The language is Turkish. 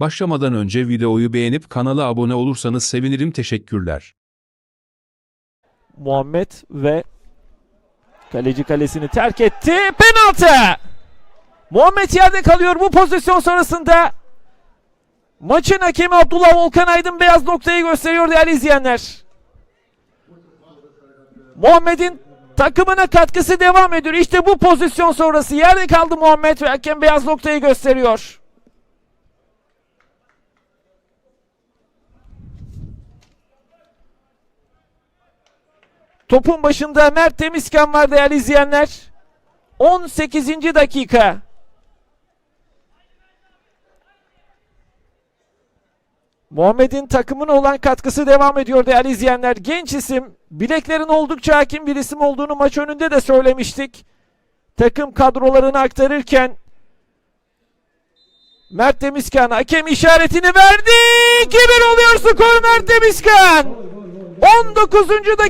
Başlamadan önce videoyu beğenip kanala abone olursanız sevinirim teşekkürler. Muhammed ve kaleci kalesini terk etti. Penaltı! Muhammed yerde kalıyor bu pozisyon sonrasında. Maçın hakemi Abdullah Volkan Aydın beyaz noktayı gösteriyor değerli izleyenler. Muhammed'in takımına katkısı devam ediyor. İşte bu pozisyon sonrası yerde kaldı Muhammed ve hakem beyaz noktayı gösteriyor. Topun başında Mert Temizkan var değerli izleyenler. 18. dakika. Muhammed'in takımına olan katkısı devam ediyor değerli izleyenler. Genç isim, bileklerin oldukça hakim bir isim olduğunu maç önünde de söylemiştik. Takım kadrolarını aktarırken Mert Temizkan hakem işaretini verdi. 2-1 oluyor skor Mert Temizkan. 19. dakika.